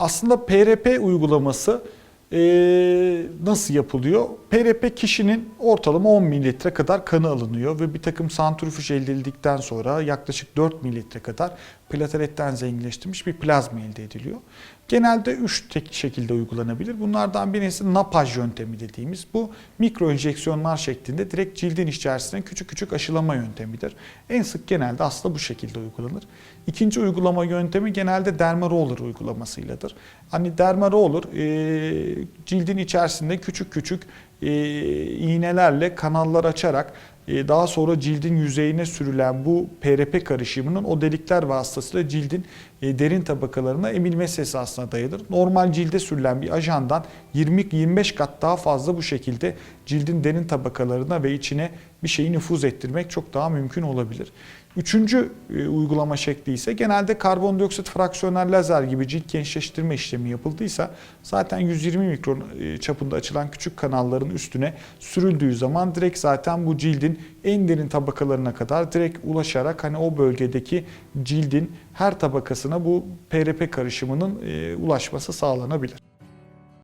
Aslında PRP uygulaması e, nasıl yapılıyor? PRP kişinin ortalama 10 mililitre kadar kanı alınıyor ve bir takım santrifüj elde edildikten sonra yaklaşık 4 mililitre kadar plateletten zenginleştirilmiş bir plazma elde ediliyor. Genelde 3 tek şekilde uygulanabilir. Bunlardan birisi napaj yöntemi dediğimiz bu mikro enjeksiyonlar şeklinde direkt cildin içerisine küçük küçük aşılama yöntemidir. En sık genelde aslında bu şekilde uygulanır. İkinci uygulama yöntemi genelde derma roller uygulamasıyladır. Hani derma roller e, cildin içerisinde küçük küçük e, iğnelerle kanallar açarak e, daha sonra cildin yüzeyine sürülen bu PRP karışımının o delikler vasıtasıyla cildin e, derin tabakalarına emilmesi esasına dayanır. Normal cilde sürülen bir ajandan 20-25 kat daha fazla bu şekilde cildin derin tabakalarına ve içine bir şeyi nüfuz ettirmek çok daha mümkün olabilir. Üçüncü e, uygulama şekli ise genelde karbondioksit fraksiyonel lazer gibi cilt gençleştirme işlemi yapıldıysa zaten 120 mikron e, çapında açılan küçük kanalların üstüne sürüldüğü zaman direkt zaten bu cildin en derin tabakalarına kadar direkt ulaşarak hani o bölgedeki cildin her tabakasına bu PRP karışımının e, ulaşması sağlanabilir.